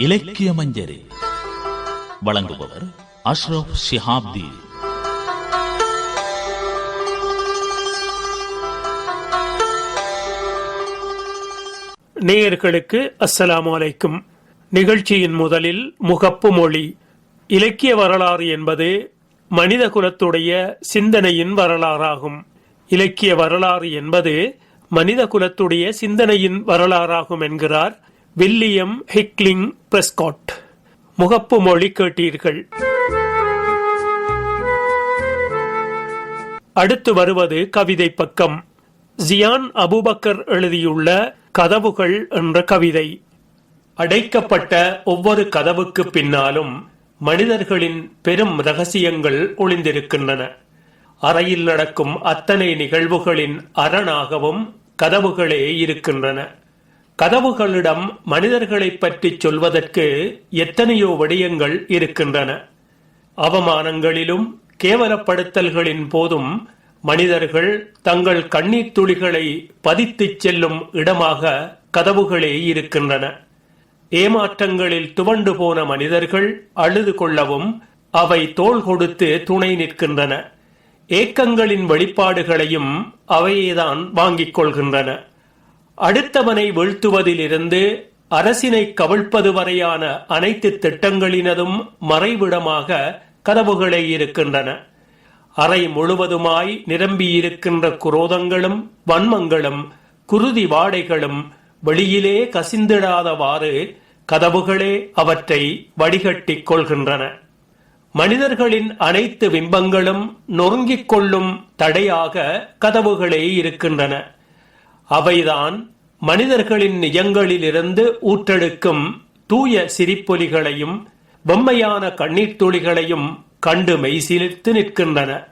இலக்கிய மஞ்சரி வழங்குபவர் அஷ்ரப் ஷிஹாப்தி. நேயர்களுக்கு அஸ்ஸலாமு அலைக்கும். நிகழ்ச்சியின் முதலில் முகப்பு மொழி. இலக்கிய வரலாறு என்பது மனித குலத்துடைய சிந்தனையின் வரலாறாகும். இலக்கிய வரலாறு என்பது மனித குலத்துடைய சிந்தனையின் வரலாறாகும் என்கிறார் வில்லியம் ஹிக்லிங் பிரஸ்காட். முகப்பு மொழி கேட்டீர்கள். அடுத்து வருவது கவிதை பக்கம். ஜியான் அபுபக்கர் எழுதியுள்ள கதவுகள் என்ற கவிதை. அடைக்கப்பட்ட ஒவ்வொரு கதவுக்கு பின்னாலும் மனிதர்களின் பெரும் ரகசியங்கள் ஒளிந்திருக்கின்றன. அறையில் நடக்கும் அத்தனை நிகழ்வுகளின் அரணாகவும் கதவுகளே இருக்கின்றன. கதவுகளிடம் மனிதர்களைப் பற்றி சொல்வதற்கு எத்தனையோ விடயங்கள் இருக்கின்றன. அவமானங்களிலும் கேவலப்படுத்தல்களின் போதும் மனிதர்கள் தங்கள் கண்ணீர் துளிகளை பதித்துச் செல்லும் இடமாக கதவுகளே இருக்கின்றன. ஏமாற்றங்களில் துவண்டு போன மனிதர்கள் அழுது கொள்ளவும் அவை தோள் கொடுத்து துணை நிற்கின்றன. ஏக்கங்களின் வெளிப்பாடுகளையும் அவையேதான் வாங்கிக் கொள்கின்றன. அடுத்தவனை வீழ்த்துவதிலிருந்து அரசினை கவிழ்ப்பது வரையான அனைத்து திட்டங்களினதும் மறைவிடமாக கதவுகளே இருக்கின்றன. அறை முழுவதுமாய் நிரம்பியிருக்கின்ற குரோதங்களும் வன்மங்களும் குருதி வாடைகளும் வெளியிலே கசிந்திடாதவாறு கதவுகளே அவற்றை வடிகட்டிக் கொள்கின்றன. மனிதர்களின் அனைத்து பிம்பங்களும் நொறுங்கிக் கொள்ளும் தடையாக கதவுகளே இருக்கின்றன. அவைதான் மனிதர்களின் நிஜங்களிலிருந்து ஊற்றெடுக்கும் தூய சிரிப்பொலிகளையும் பொம்மையான கண்ணீர் துளிகளையும் கண்டு மெய்சிலிர்த்து நிற்கின்றன.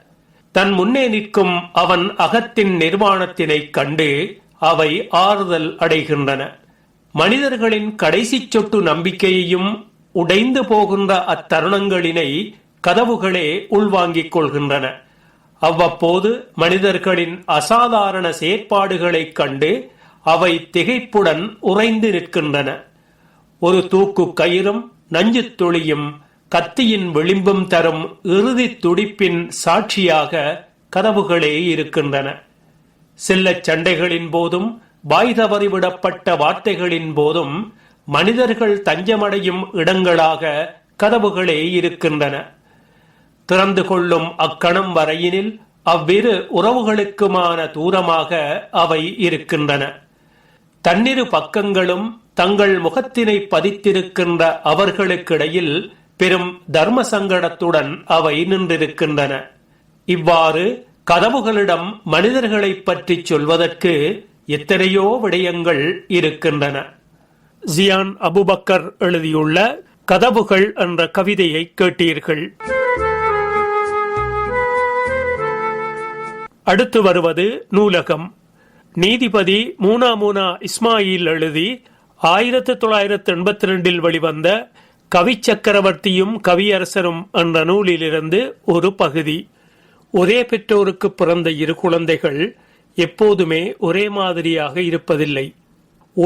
தன் முன்னே நிற்கும் அவன் அகத்தின் நிர்வாணத்தினைக் கண்டு அவை ஆறுதல் அடைகின்றன. மனிதர்களின் கடைசி சொட்டு நம்பிக்கையையும் உடைந்து போகின்ற அத்தருணங்களினை கதவுகளே உள்வாங்கிக் கொள்கின்றன. அவ்வப்போது மனிதர்களின் அசாதாரண செயற்பாடுகளைக் கண்டு அவை திகைப்புடன் உறைந்து நிற்கின்றன. ஒரு தூக்கு கயிறும் நஞ்சு துளியும் கத்தியின் விளிம்பும் தரும் இறுதி துடிப்பின் சாட்சியாக கதவுகளே இருக்கின்றன. செல்லச் சண்டைகளின் போதும் வாய் தவறிவிடப்பட்ட வார்த்தைகளின் போதும் மனிதர்கள் தஞ்சமடையும் இடங்களாக கதவுகளே இருக்கின்றன. திறந்து கொள்ளும் அக்கணம் வரையினில் அவ்விரு உறவுகளுக்குமான தூரமாக அவை இருக்கின்றன. தன்னிரு பக்கங்களும் தங்கள் முகத்தினை பதித்திருக்கின்ற அவர்களுக்கிடையில் பெரும் தர்ம சங்கடத்துடன் அவை நின்றிருக்கின்றன. இவ்வாறு கதவுகளிடம் மனிதர்களை பற்றி சொல்வதற்கு எத்தனையோ விடயங்கள் இருக்கின்றன. ஜியான் அபுபக்கர் எழுதியுள்ள கதவுகள் என்ற கவிதையை கேட்டீர்கள். அடுத்து வருவது நூலகம். நீதிபதி மூனா மூனா இஸ்மாயில் எழுதி ஆயிரத்தி தொள்ளாயிரத்தி எண்பத்தி ரெண்டில் வெளிவந்த கவி சக்கரவர்த்தியும் கவியரசரும் என்ற நூலிலிருந்து ஒரு பகுதி. ஒரே பெற்றோருக்கு பிறந்த இரு குழந்தைகள் எப்போதுமே ஒரே மாதிரியாக இருப்பதில்லை.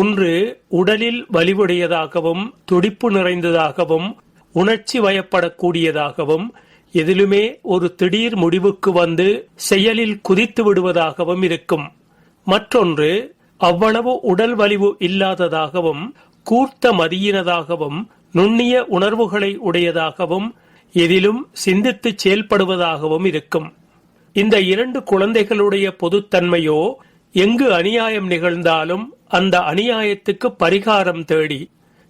ஒன்று உடலில் வலிவுடையதாகவும் துடிப்பு நிறைந்ததாகவும் உணர்ச்சி வயப்படக்கூடியதாகவும் எதிலுமே ஒரு திடீர் முடிவுக்கு வந்து செயலில் குதித்து விடுவதாகவும் இருக்கும். மற்றொன்று அவ்வளவு உடல் வலிவு இல்லாததாகவும் கூர்த்த மதியினதாகவும் நுண்ணிய உணர்வுகளை உடையதாகவும் எதிலும் சிந்தித்து செயல்படுவதாகவும் இருக்கும். இந்த இரண்டு குழந்தைகளுடைய பொதுத்தன்மையோ எங்கு அநியாயம் நிகழ்ந்தாலும் அந்த அநியாயத்துக்கு பரிகாரம் தேடி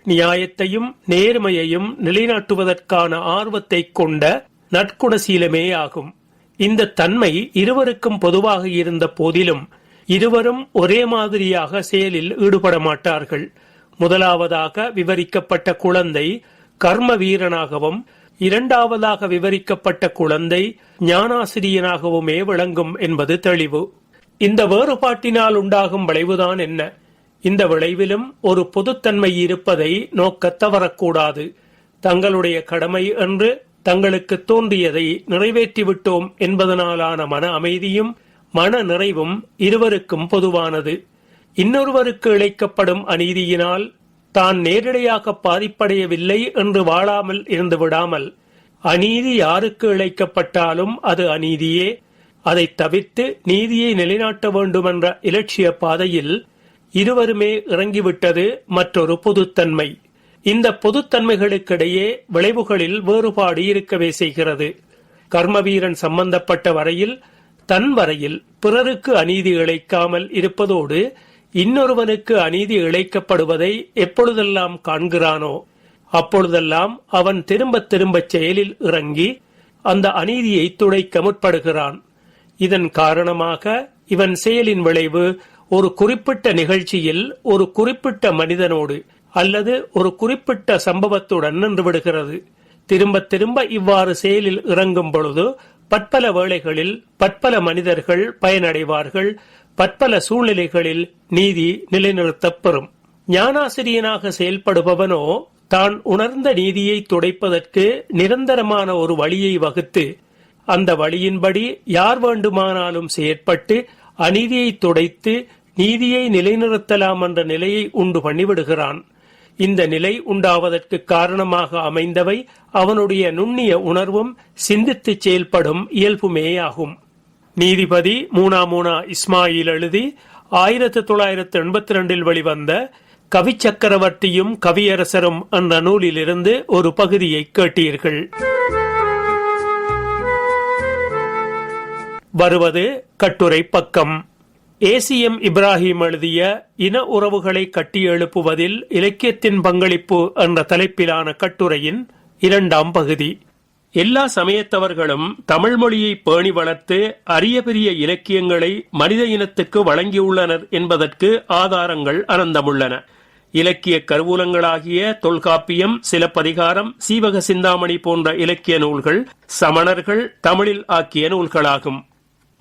நியாயத்தையும் நேர்மையையும் நிலைநாட்டுவதற்கான ஆர்வத்தை கொண்ட நற்குணசீலமே ஆகும் இந்த தன்மை இருவருக்கும் பொதுவாக இருந்த போதிலும் இருவரும் ஒரே மாதிரியாக செயலில் ஈடுபட மாட்டார்கள் முதலாவதாக விவரிக்கப்பட்ட குழந்தை கர்ம வீரனாகவும் இரண்டாவதாக விவரிக்கப்பட்ட குழந்தை ஞானாசிரியனாகவுமே விளங்கும் என்பது தெளிவு. இந்த வேறுபாட்டினால் உண்டாகும் விளைவுதான் என்ன? இந்த விளைவிலும் ஒரு பொதுத்தன்மை இருப்பதை நோக்கத் தவறக்கூடாது. தங்களுடைய கடமை என்று தங்களுக்கு தோன்றியதை நிறைவேற்றிவிட்டோம் என்பதனாலான மன அமைதியும் மன நிறைவும் இருவருக்கும் பொதுவானது. இன்னொருவருக்கு இழைக்கப்படும் அநீதியினால் தான் நேரடியாக பாதிப்படையவில்லை என்று வாழாமல் இருந்து விடாமல் அநீதி யாருக்கு இழைக்கப்பட்டாலும் அது அநீதியே. அதை தவிர்த்து நீதியை நிலைநாட்ட வேண்டுமென்ற இலட்சிய பாதையில் இருவருமே இறங்கிவிட்டது மற்றொரு பொதுத்தன்மை. இந்த பொதுத்தன்மைகளுக்கிடையே விளைவுகளில் வேறுபாடு இருக்கவே செய்கிறது. கர்மவீரன் சம்பந்தப்பட்ட வரையில் தன் வரையில் பிறருக்கு அநீதி இழைக்காமல் இருப்பதோடு இன்னொருவனுக்கு அநீதி இழைக்கப்படுவதை எப்பொழுதெல்லாம் காண்கிறானோ அப்பொழுதெல்லாம் அவன் திரும்ப திரும்ப செயலில் இறங்கி அந்த அநீதியை துடைக்க முற்படுகிறான். இதன் காரணமாக இவன் செயலின் விளைவு ஒரு குறிப்பிட்ட நிகழ்ச்சியில் ஒரு குறிப்பிட்ட மனிதனோடு அல்லது ஒரு குறிப்பிட்ட சம்பவத்துடன் நின்று விடுகிறது. திரும்ப திரும்ப இவ்வாறு செயலில் இறங்கும் பொழுது பற்பல வேளைகளில் பற்பல மனிதர்கள் பயனடைவார்கள். பற்பல சூழ்நிலைகளில் நீதி நிலைநிறுத்தப்பெறும். ஞானாசிரியனாக செயல்படுபவனோ தான் உணர்ந்த நீதியை துடைப்பதற்கு நிரந்தரமான ஒரு வழியை வகுத்து அந்த வழியின்படி யார் வேண்டுமானாலும் செயற்பட்டு அநீதியை துடைத்து நீதியை நிலைநிறுத்தலாம் என்ற நிலையை உண்டு பண்ணிவிடுகிறான். இந்த நிலை உண்டாவதற்கு காரணமாக அமைந்தவை அவனுடைய நுண்ணிய உணர்வும் சிந்தித்து செயல்படும் இயல்புமேயாகும். நீதிபதி மூனா மூனா இஸ்மாயில் எழுதி ஆயிரத்தி தொள்ளாயிரத்தி எண்பத்தி ரெண்டில் வெளிவந்த கவி சக்கரவர்த்தியும் கவியரசரும் என்ற நூலிலிருந்து ஒரு பகுதியை கேட்டீர்கள். வருவது கட்டுரை பக்கம். ஏசிஎம் இப்ராஹிம் எழுதிய இன உறவுகளை கட்டியெழுப்புவதில் இலக்கியத்தின் பங்களிப்பு என்ற தலைப்பிலான கட்டுரையின் இரண்டாம் பகுதி. எல்லா சமயத்தவர்களும் தமிழ் மொழியை பேணி வளர்த்து அரிய பெரிய இலக்கியங்களை மனித இனத்துக்கு வழங்கியுள்ளனர் என்பதற்கு ஆதாரங்கள் அனந்தமுள்ளன. இலக்கிய கருவூலங்களாகிய தொல்காப்பியம் சிலப்பதிகாரம் சீவக சிந்தாமணி போன்ற இலக்கிய நூல்கள் சமணர்கள் தமிழில் ஆக்கிய நூல்களாகும்.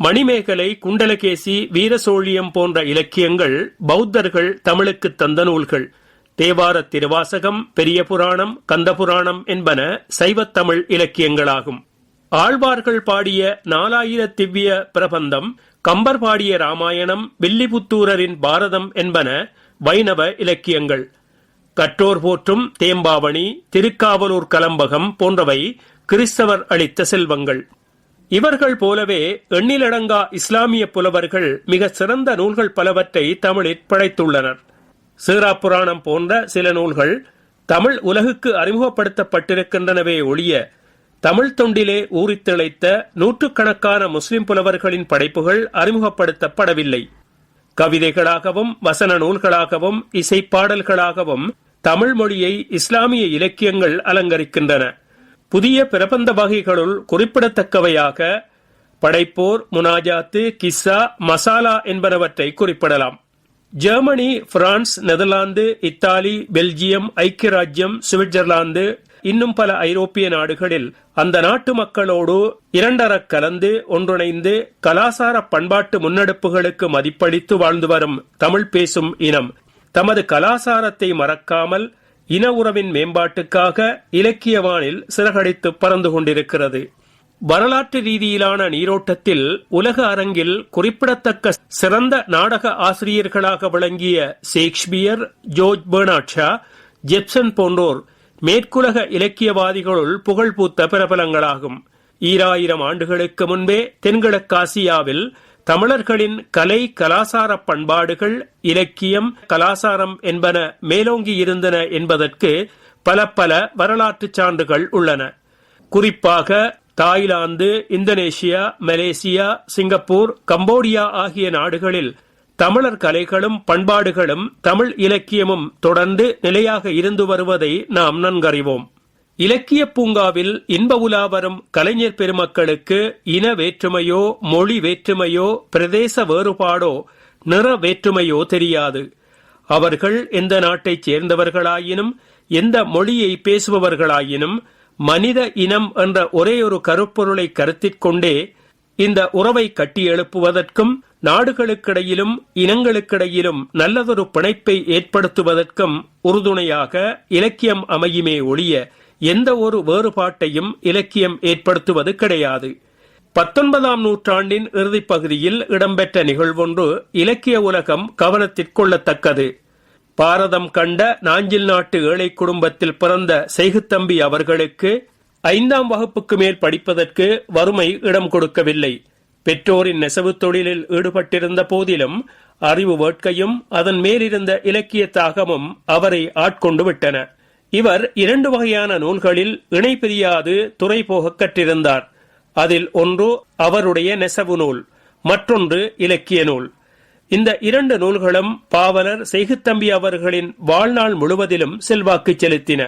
மணிமேகலை குண்டலகேசி வீரசோழியம் போன்ற இலக்கியங்கள் பௌத்தர்கள் தமிழுக்கு தந்த நூல்கள். தேவார திருவாசகம் பெரிய புராணம் கந்தபுராணம் என்பன சைவத்தமிழ் இலக்கியங்களாகும். ஆழ்வார்கள் பாடிய நாலாயிர திவ்ய பிரபந்தம் கம்பர் பாடிய ராமாயணம் வில்லிபுத்தூரரின் பாரதம் என்பன வைணவ இலக்கியங்கள். கற்றோர் போற்றும் தேம்பாவணி திருக்காவலூர் கலம்பகம் போன்றவை கிறிஸ்தவர் அளித்த செல்வங்கள். இவர்கள் போலவே எண்ணிலடங்கா இஸ்லாமிய புலவர்கள் மிக சிறந்த நூல்கள் பலவற்றை தமிழில் படைத்துள்ளனர். சீரா புராணம் போன்ற சில நூல்கள் தமிழ் உலகுக்கு அறிமுகப்படுத்தப்பட்டிருக்கின்றனவே ஒழிய தமிழ் தொண்டிலே ஊறித்திளைத்த நூற்றுக்கணக்கான முஸ்லிம் புலவர்களின் படைப்புகள் அறிமுகப்படுத்தப்படவில்லை. கவிதைகளாகவும் வசன நூல்களாகவும் இசைப்பாடல்களாகவும் தமிழ் மொழியை இஸ்லாமிய இலக்கியங்கள் அலங்கரிக்கின்றன. புதிய பிரபந்த வகைகளுள் குறிப்பிடத்தக்கவையாக படைப்போர் முனாஜாத்து கிஸ்ஸா மசாலா என்பனவற்றை குறிப்பிடலாம். Germany France Netherlands Italy Belgium ஐக்கிய ராஜ்யம் சுவிட்சர்லாந்து இன்னும் பல ஐரோப்பிய நாடுகளில் அந்த நாட்டு மக்களோடு இரண்டற கலந்து ஒன்றிணைந்து கலாசார பண்பாட்டு முன்னெடுப்புகளுக்கு மதிப்பளித்து வாழ்ந்து வரும் தமிழ் பேசும் இனம். தமது கலாசாரத்தை மறக்காமல் இன உறவின் மேம்பாட்டுக்காக இலக்கியவானில் சிறகடித்து பறந்து கொண்டிருக்கிறது. வரலாற்று ரீதியிலான நீரோட்டத்தில் உலக அரங்கில் குறிப்பிடத்தக்க சிறந்த நாடக ஆசிரியர்களாக விளங்கிய ஷேக்ஸ்பியர் ஜோர்ஜ் பெர்னாட்ஷா ஜெப்சன் போன்றோர் மேற்குலக இலக்கியவாதிகளுள் புகழ்பூத்த பிரபலங்களாகும். ஈராயிரம் ஆண்டுகளுக்கு முன்பே தென்கிழக்காசியாவில் தமிழர்களின் கலை கலாசார பண்பாடுகள் இலக்கியம் கலாசாரம் என்பன மேலோங்கி இருந்தன என்பதற்கு பல பல வரலாற்று சான்றுகள் உள்ளன. குறிப்பாக Thailand Indonesia Malaysia Singapore Cambodia ஆகிய நாடுகளில் தமிழர் கலைகளும் பண்பாடுகளும் தமிழ் இலக்கியமும் தொடர்ந்து நிலையாக இருந்து வருவதை நாம் நன்கறிவோம். இலக்கிய பூங்காவில் இன்ப உலா வரும் கலைஞர் பெருமக்களுக்கு இன வேற்றுமையோ மொழி வேற்றுமையோ பிரதேச வேறுபாடோ நிற வேற்றுமையோ தெரியாது. அவர்கள் எந்த நாட்டைச் சேர்ந்தவர்களாயினும் எந்த மொழியை பேசுபவர்களாயினும் மனித இனம் என்ற ஒரே ஒரு கருப்பொருளை கருத்திற்கொண்டே இந்த உறவை கட்டி எழுப்புவதற்கும் நாடுகளுக்கிடையிலும் இனங்களுக்கிடையிலும் நல்லதொரு பிணைப்பை ஏற்படுத்துவதற்கும் உறுதுணையாக இலக்கியம் அமையுமே ஒழிய எந்த ஒரு வேறுபாட்டையும் இலக்கியம் ஏற்படுத்துவது கிடையாது. பத்தொன்பதாம் நூற்றாண்டின் இறுதிப் பகுதியில் இடம்பெற்ற நிகழ்வொன்று இலக்கிய உலகம் கவனத்திற்கொள்ளத்தக்கது பாரதம் கண்ட நாஞ்சில் நாட்டு ஏழை குடும்பத்தில் பிறந்த செய்குத்தம்பி அவர்களுக்கு ஐந்தாம் வகுப்புக்கு மேல் படிப்பதற்கு வறுமை இடம் கொடுக்கவில்லை. பெற்றோரின் நெசவுத் தொழிலில் ஈடுபட்டிருந்த போதிலும் அறிவு வேட்கையும் அதன் மேலிருந்த இலக்கிய தாகமும் அவரை ஆட்கொண்டு விட்டன. இவர் இரண்டு வகையான நூல்களில் இணை பிரியாது துறை போக கற்றிருந்தார். அதில் ஒன்று அவருடைய நெசவு நூல் மற்றொன்று இலக்கிய நூல். இந்த இரண்டு நூல்களும் பாவலர் செய்குத்தம்பி அவர்களின் வாழ்நாள் முழுவதிலும் செல்வாக்கு செலுத்தின.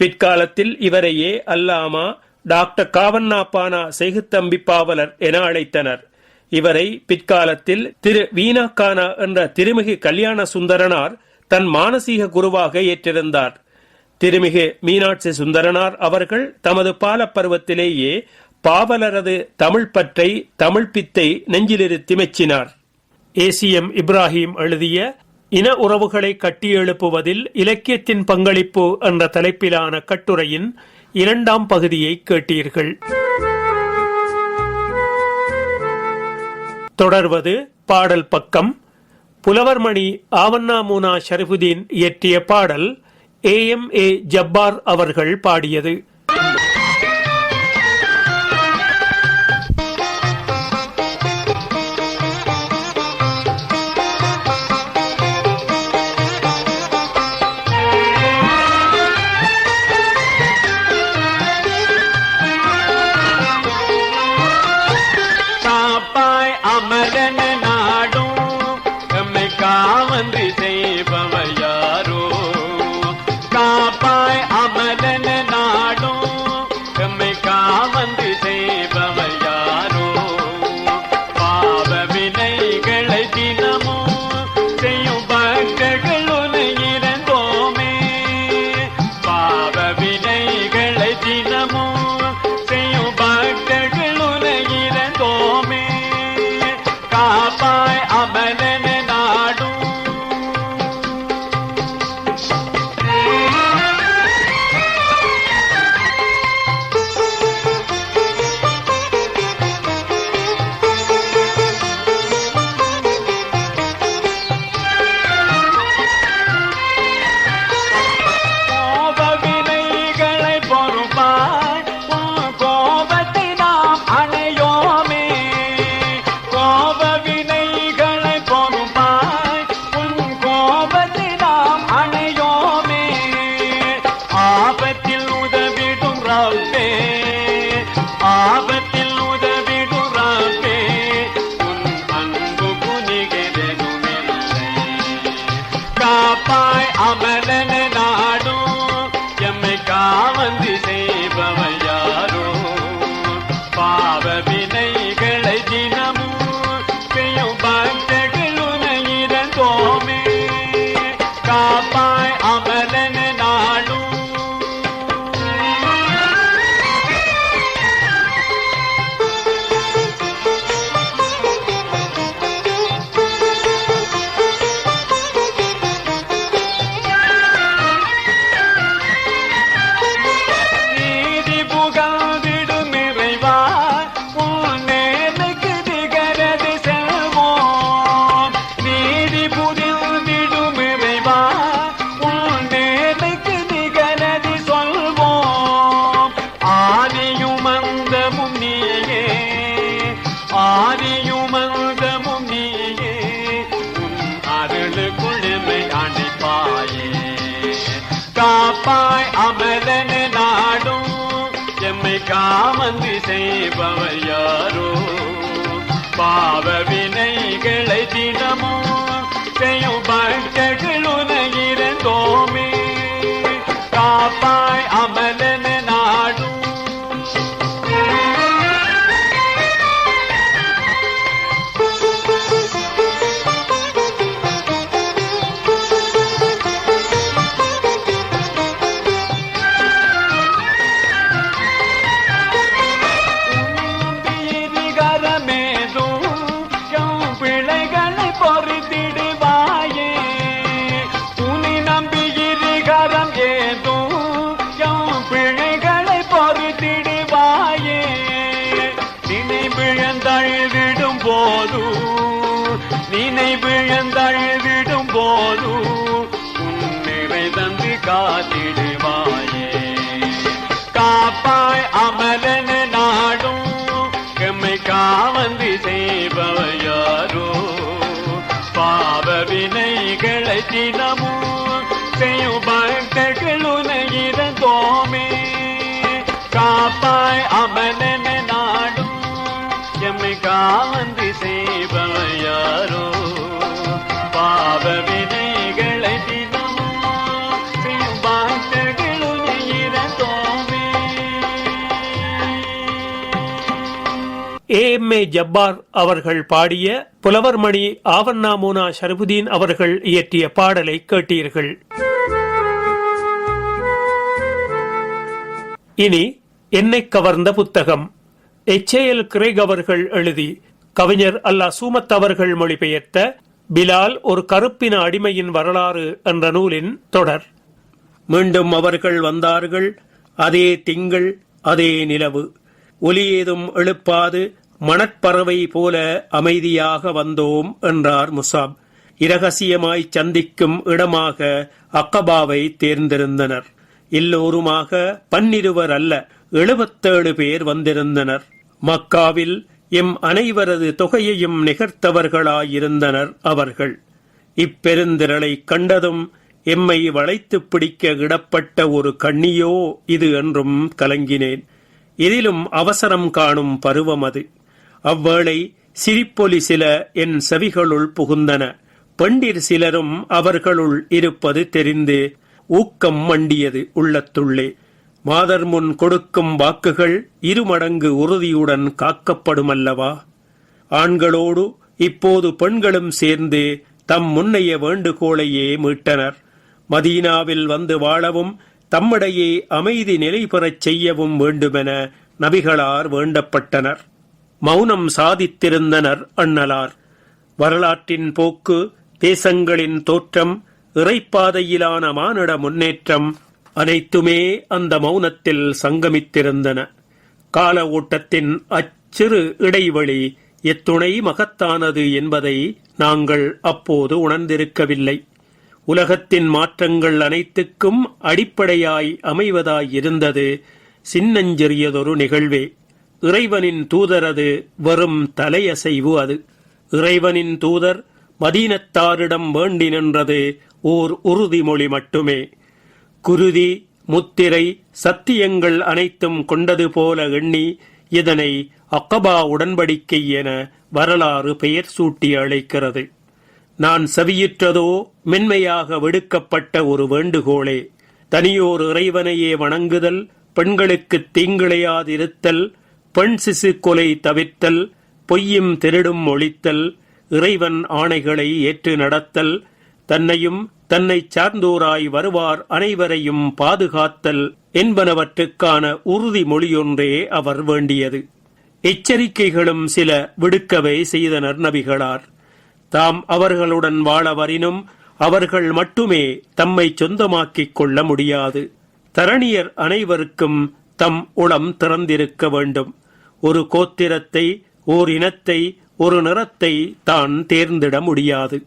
பிற்காலத்தில் இவரையே அல்லாமா டாக்டர் காவன்னாப்பானா செய்குத்தம்பி பாவலர் என அழைத்தனர். இவரை பிற்காலத்தில் திரு வீணாக்கானா என்ற திருமிகு கல்யாண சுந்தரனார் தன் மானசீக குருவாக ஏற்றிருந்தார். திருமிகு மீனாட்சி சுந்தரனார் அவர்கள் தமது பாலப்பருவத்திலேயே பாவலரது தமிழ் பற்றை தமிழ் பித்தை நெஞ்சிலிருத்தி மெச்சினார். ஏசிஎம் இப்ராஹிம் எழுதிய இன உறவுகளை கட்டியெழுப்புவதில் இலக்கியத்தின் பங்களிப்பு என்ற தலைப்பிலான கட்டுரையின் இரண்டாம் பகுதியை கேட்டீர்கள். தொடர்வது பாடல் பக்கம். புலவர்மணி ஆவண்ணாமூனா ஷரிஃபுதீன் இயற்றிய பாடல் ஏ எம் ஏ ஜப்பார் அவர்கள் பாடியது. எம்மை காமந்து செய்பவர் யாரோ பாவ வினைகளை தினமோ? செய்யும் பக்தர்கள் உலகிறந்தோமே காப்பா வினைகளை எம் ஏ ஜப்பார் அவர்கள் பாடிய புலவர்மணி ஆவண்ணாமூனா ஷரபுதீன் அவர்கள் இயற்றிய பாடலை கேட்டீர்கள். இனி என்னை கவர்ந்த புத்தகம். எச். ஏ. எல். கிரேக் அவர்கள் எழுதி கவிஞர் அல்லா சூமத் அவர்கள் மொழிபெயர்த்த பிலால் ஒரு கருப்பின அடிமையின் வரலாறு என்ற நூலின் தொடர். மீண்டும் அவர்கள் வந்தார்கள். அதே திங்கள் அதே நிலவு. ஒலி ஏதும் எழுப்பாது. மணற்பறவை போல அமைதியாக வந்தோம் என்றார் முசாப். இரகசியமாய் சந்திக்கும் இடமாக அக்கபாவை தேர்ந்திருந்தனர். எல்லோருமாக பன்னிருவர் அல்ல எழுபத்தேழு பேர் வந்திருந்தனர். மக்காவில் எம் அனைவரது தொகையையும் நிகர்த்தவர்களாயிருந்தனர் அவர்கள். இப்பெருந்திரளை கண்டதும் எம்மை வளைத்துப் பிடிக்க இடப்பட்ட ஒரு கண்ணியோ இது என்றும் கலங்கினேன். இதிலும் அவசரம் காணும் பருவம் அது. அவ்வேளை சிரிப்பொலி சில என் செவிகளுள் புகுந்தன. பெண்டிர் சிலரும் அவர்களுள் இருப்பது தெரிந்து ஊக்கம் மண்டியது உள்ளத்துள்ளே. மாதர் முன் கொடுக்கும் வாக்குகள் இருமடங்கு உறுதியுடன் காக்கப்படுமல்லவா? ஆண்களோடு இப்போது பெண்களும் சேர்ந்து தம் முன்னைய வேண்டுகோளையே மீட்டனர். மதீனாவில் வந்து வாழவும் தம்மிடையே அமைதி நிலை பெறச் செய்யவும் வேண்டுமென நபிகளார் வேண்டப்பட்டனர். மௌனம் சாதித்திருந்தனர் அண்ணலார். வரலாற்றின் போக்கு தேசங்களின் தோற்றம் இறைப்பாதையிலான மானிட முன்னேற்றம் அனைத்துமே அந்த மௌனத்தில் சங்கமித்திருந்தன. கால ஓட்டத்தின் அச்சிறு இடைவெளி எத்துணை மகத்தானது என்பதை நாங்கள் அப்போது உணர்ந்திருக்கவில்லை. உலகத்தின் மாற்றங்கள் அனைத்துக்கும் அடிப்படையாய் அமைவதாய் இருந்தது சின்னஞ்சிறியதொரு நிகழ்வே. இறைவனின் தூதரது வெறும் தலையசைவு அது. இறைவனின் தூதர் மதீனத்தாரிடம் வேண்டி நின்றது ஓர் உறுதிமொழி மட்டுமே. குருதி முத்திரை சத்தியங்கள் அனைத்தும் கொண்டது போல எண்ணி இதனை அக்கபா உடன்படிக்கை என வரலாறு பெயர் சூட்டி அழைக்கிறது. நான் செவியுற்றதோ மென்மையாக விடுக்கப்பட்ட ஒரு வேண்டுகோளே. தனியோர் இறைவனையே வணங்குதல் பெண்களுக்கு தீங்கிழையாதிருத்தல் பெண் சிசு கொலை தவிர்த்தல் பொய்யும் திருடும் ஒழித்தல் இறைவன் ஆணைகளை ஏற்று நடத்தல் தன்னையும் தன்னை சார்ந்தோராய் வருவார் அனைவரையும் பாதுகாத்தல் என்பனவற்றுக்கான உறுதிமொழியொன்றே அவர் வேண்டியது. எச்சரிக்கைகளும் சில விடுக்கவே செய்தனர் நபிகளார். தாம் அவர்களுடன் வாழ வரினும் அவர்கள் மட்டுமே தம்மை சொந்தமாக்கிக் கொள்ள முடியாது. தரணியர் அனைவருக்கும் தம் உளம் திறந்திருக்க வேண்டும். ஒரு கோத்திரத்தை ஓர் இனத்தை ஒரு நிறத்தை தான் தேர்ந்திட முடியாது.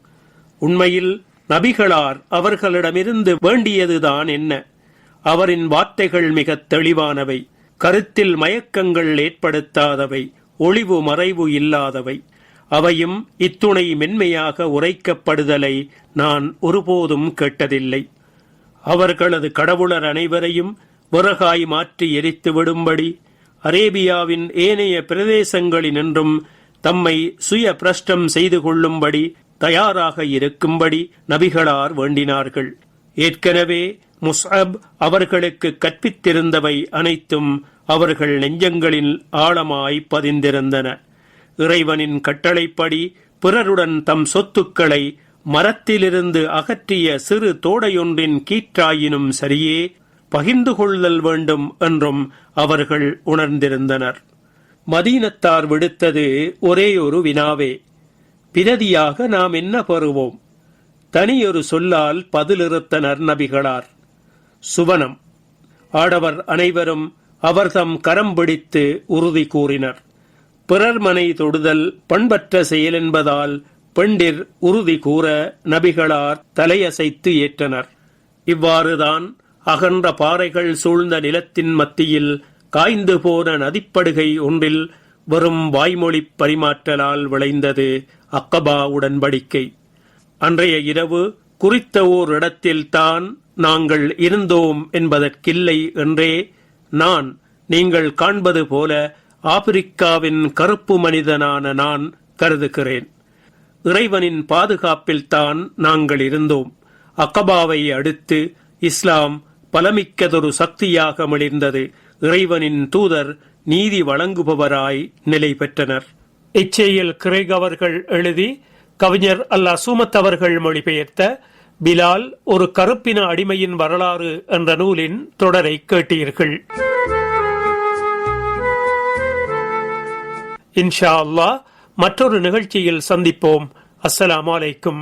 உண்மையில் நபிகளார் அவர்களிடமிருந்து வேண்டியதுதான் என்ன? அவரின் வார்த்தைகள் மிகத் தெளிவானவை. கருத்தில் மயக்கங்கள் ஏற்படுத்தாதவை. ஒளிவு மறைவு இல்லாதவை. அவையும் இத்துணை மென்மையாக உரைக்கப்படுதலை நான் ஒருபோதும் கேட்டதில்லை. அவர்களது கடவுளர் அனைவரையும் விறகாய் மாற்றி எரித்து விடும்படி அரேபியாவின் ஏனைய பிரதேசங்களினின்றும் தம்மை சுய பிரஷ்டம் செய்து கொள்ளும்படி தயாராக இருக்கும்படி நபிகளார் வேண்டினார்கள். ஏற்கனவே முஸ்அப் அவர்களுக்கு கற்பித்திருந்தவை அனைத்தும் அவர்கள் நெஞ்சங்களில் ஆழமாய் பதிந்திருந்தன. இறைவனின் கட்டளைப்படி பிறருடன் தம் சொத்துக்களை மரத்திலிருந்து அகற்றிய சிறு தோடையொன்றின் கீற்றாயினும் சரியே பகிர்ந்து கொள்ளல் வேண்டும் என்றும் அவர்கள் உணர்ந்திருந்தனர். மதீனத்தார் விடுத்தது ஒரே ஒரு வினாவே. பிரதியாக நாம் என்ன பெறுவோம்? தனியொரு சொல்லால் பதிலிறுத்தனர் நபிகளார். சுவனம். ஆடவர் அனைவரும் அவர்தம் கரம் பிடித்து உறுதி கூறினர். பிறர் மனை தொடுதல் பண்பற்ற செயல் என்பதால் பெண்டிர் உறுதி கூற நபிகளார் தலையசைத்து ஏற்றனர். இவ்வாறுதான் அகன்ற பாறைகள் சூழ்ந்த நிலத்தின் மத்தியில் காய்ந்து போன நதிப்படுகை ஒன்றில் வெறும் வாய்மொழி பரிமாற்றலால் விளைந்தது அக்கபா உடன்படிக்கை. அன்றைய இரவு குறித்த ஓர் இடத்தில்தான் நாங்கள் இருந்தோம் என்பதற்கில்லை என்றே நான் நீங்கள் காண்பது போல ஆப்பிரிக்காவின் கருப்பு மனிதனான நான் கருதுகிறேன். இறைவனின் பாதுகாப்பில்தான் நாங்கள் இருந்தோம். அக்கபாவை அடுத்து இஸ்லாம் பலமிக்கதொரு சக்தியாக மிளிர்ந்தது இறைவனின் தூதர் நீதி வழங்குபவராய் நிலை பெற்றனர். இச்செயல் கிரேக் அவர்கள் எழுதி கவிஞர் அல்லா அசூமத் அவர்கள் மொழிபெயர்த்த பிலால் ஒரு கருப்பின அடிமையின் வரலாறு என்ற நூலின் தொடரை கேட்டீர்கள். இன்ஷா அல்லா மற்றொரு நிகழ்ச்சியில் சந்திப்போம். அஸ்ஸலாமு அலைக்கும்.